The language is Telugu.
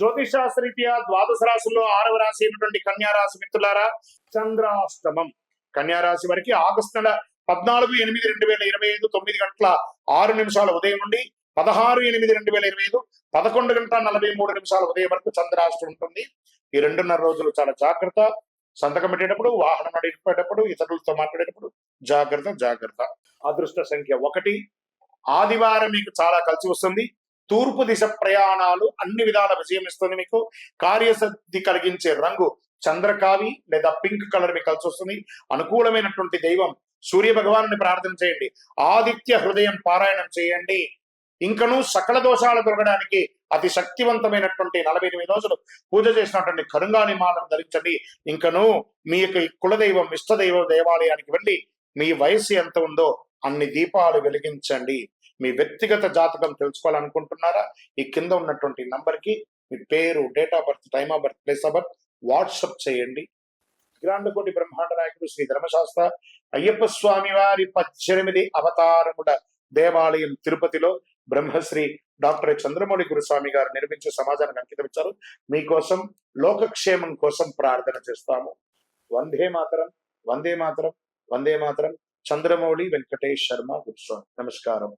జ్యోతిషాస్త్రీత్యా ద్వాదశ రాశుల్లో ఆరవ రాశి అయినటువంటి కన్యా రాశి మిత్రులారా చంద్రాష్టమం. కన్యా రాశి వారికి ఆగస్టు నెల పద్నాలుగు ఎనిమిది రెండు వేల ఇరవై ఐదు తొమ్మిది గంటల ఆరు నిమిషాల ఉదయం నుండి పదహారు ఎనిమిది రెండు వేల ఇరవై ఐదు పదకొండు గంటల నలభై మూడు నిమిషాల ఉదయం వరకు చంద్రాష్టం ఉంటుంది. ఈ రెండున్నర రోజులు చాలా జాగ్రత్త. సంతకం పెట్టేటప్పుడు వాహనం నడిపేటప్పుడు ఇతరులతో మాట్లాడేటప్పుడు జాగ్రత్త జాగ్రత్త. అదృష్ట సంఖ్య ఒకటి. ఆదివారం మీకు చాలా కలిసి వస్తుంది. తూర్పు దిశ ప్రయాణాలు అన్ని విధాల విజయం ఇస్తుంది మీకు. కార్యసిద్ధి కలిగించే రంగు చంద్రకావి లేదా పింక్ కలర్ మీకు కలిసి వస్తుంది. అనుకూలమైనటువంటి దైవం సూర్య భగవాను ప్రార్థన చేయండి. ఆదిత్య హృదయం పారాయణం చేయండి. ఇంకను సకల దోషాలు దొరకడానికి అతి శక్తివంతమైనటువంటి నలభై ఎనిమిది రోజులు పూజ చేసినటువంటి కరుంగాని మాలను ధరించండి. ఇంకను మీ యొక్క కులదైవం ఇష్టదైవ దేవాలయానికి వెళ్ళి మీ వయస్సు ఎంత ఉందో అన్ని దీపాలు వెలిగించండి. మీ వ్యక్తిగత జాతకం తెలుసుకోవాలనుకుంటున్నారా? ఈ కింద ఉన్నటువంటి నంబర్కి మీ పేరు date of birth time of birth place of birth WhatsApp చేయండి. గ్రాండకోటి బ్రహ్మాండ నాయకుడు శ్రీ ధర్మశాస్త్ర అయ్యప్ప స్వామి వారి పద్దెనిమిది అవతారముడ దేవాలయం తిరుపతిలో బ్రహ్మశ్రీ డాక్టర్ చంద్రమౌళి గురుస్వామి గారు నిర్మించే సమాజానికి అంకితం ఇచ్చారు. మీకోసం లోకక్షేమం కోసం ప్రార్థన చేస్తాము. వందే మాతరం వందే మాతరం వందే మాతరం. చంద్రమౌళి వెంకటేష్ శర్మ గురుస్వామి. నమస్కారం.